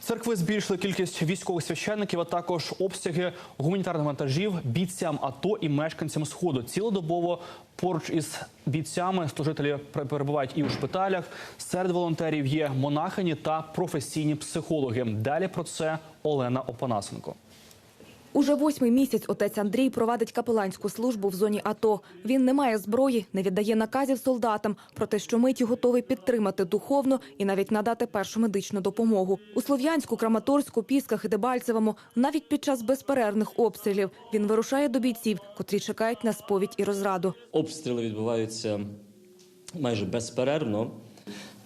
Церкви збільшили кількість військових священників, а також обсяги гуманітарних вантажів бійцям АТО і мешканцям сходу. Цілодобово поруч із бійцями служителі пер- перебувають і у шпиталях. Серед волонтерів є монахині та професійні психологи. Далі про це Олена Опанасенко. Уже восьмий місяць отець Андрій провадить капеланську службу в зоні АТО. Він не має зброї, не віддає наказів солдатам, проте щомиті готовий підтримати духовно і навіть надати першу медичну допомогу. У Слов'янську, Краматорську, Пісках і Дебальцевому навіть під час безперервних обстрілів він вирушає до бійців, котрі чекають на сповідь і розраду. Обстріли відбуваються майже безперервно.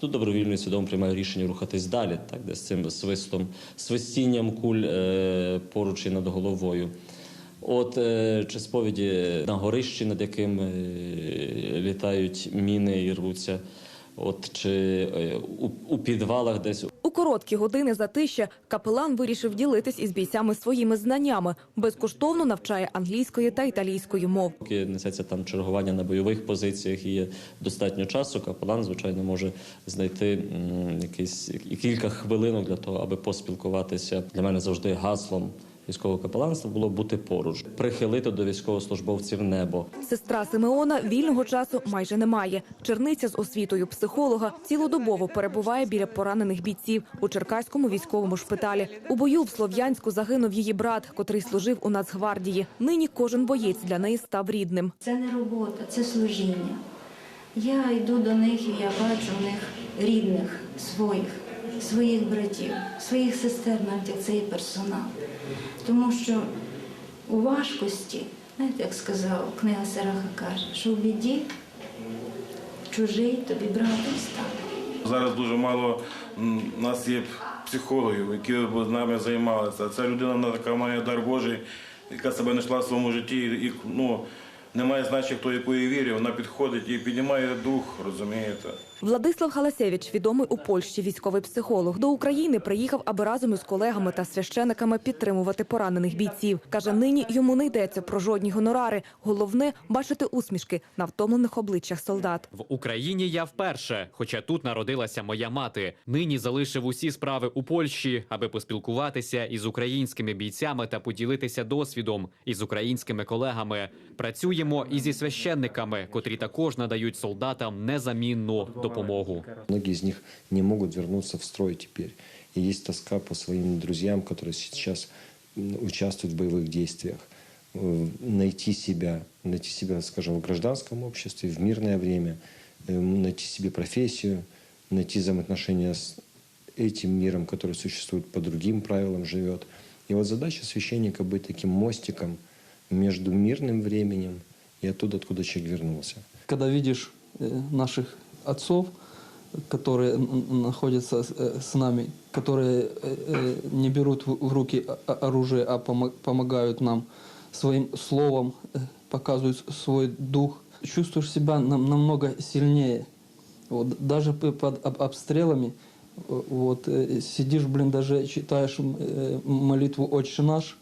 Тут добровільно і свідомо приймає рішення рухатись далі, так, де з цим свистом, свистінням куль е, поруч і над головою. От е, чи сповіді на горищі, над яким е, літають міни і рвуться, от чи е, у, у підвалах десь Короткі години затища капелан вирішив ділитись із бійцями своїми знаннями. Безкоштовно навчає англійської та італійської мов. Поки несеться там чергування на бойових позиціях і є достатньо часу, капелан, звичайно, може знайти якісь кілька хвилинок для того, аби поспілкуватися. Для мене завжди гаслом військового капеланства було бути поруч, прихилити до військовослужбовців небо. Сестра Симеона вільного часу майже немає. Черниця з освітою психолога цілодобово перебуває біля поранених бійців у Черкаському військовому шпиталі. У бою в Слов'янську загинув її брат, котрий служив у Нацгвардії. Нині кожен боєць для неї став рідним. Це не робота, це служіння. Я йду до них і я бачу в них рідних, своїх, своїх братів, своїх сестер, навіть цей персонал. Тому що у важкості, знаєте, як сказав книга Сараха каже, що в біді чужий тобі братом стане. Зараз дуже мало нас є психологів, які б з нами займалися. Ця людина вона така має дар Божий, яка себе знайшла в своєму житті. І ну, немає значення, хто якої вірі, вона підходить і піднімає дух, розумієте. Владислав Галасевич, відомий у Польщі військовий психолог, до України приїхав, аби разом із колегами та священиками підтримувати поранених бійців. Каже, нині йому не йдеться про жодні гонорари. Головне бачити усмішки на втомлених обличчях солдат. В Україні я вперше, хоча тут народилася моя мати. Нині залишив усі справи у Польщі, аби поспілкуватися із українськими бійцями та поділитися досвідом із українськими колегами Працюємо і зі священниками, котрі також надають солдатам незамінну допомогу. Многие из них не могут вернуться в строй теперь. И есть тоска по своим друзьям, которые сейчас м, участвуют в боевых действиях. Э, Найти себя, найти себя, скажем, в гражданском обществе, в мирное время, э, найти себе профессию, найти взаимоотношения с этим миром, который существует по другим правилам, живет. И вот задача священника быть таким мостиком между мирным временем и оттуда, откуда человек вернулся. когда видишь э, наших отцов, которые н- н- находятся с- э, с нами, которые э, э, не берут в в руки о- о- оружие, а помо- помогают нам своим словом, э, показывают с- свой дух, чувствуешь себя нам- намного сильнее. Вот, даже п- под об- обстрелами э, вот, э, сидишь, блин, даже читаешь м, э, молитву «Отче наш»,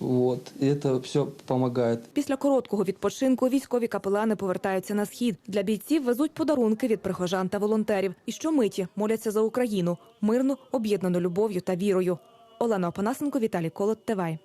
вот, і це все допомагає. Після короткого відпочинку військові капелани повертаються на схід. Для бійців везуть подарунки від прихожан та волонтерів. І щомиті моляться за Україну, мирну, об'єднану любов'ю та вірою. Олена Опанасенко, Віталій Колот, ТВ.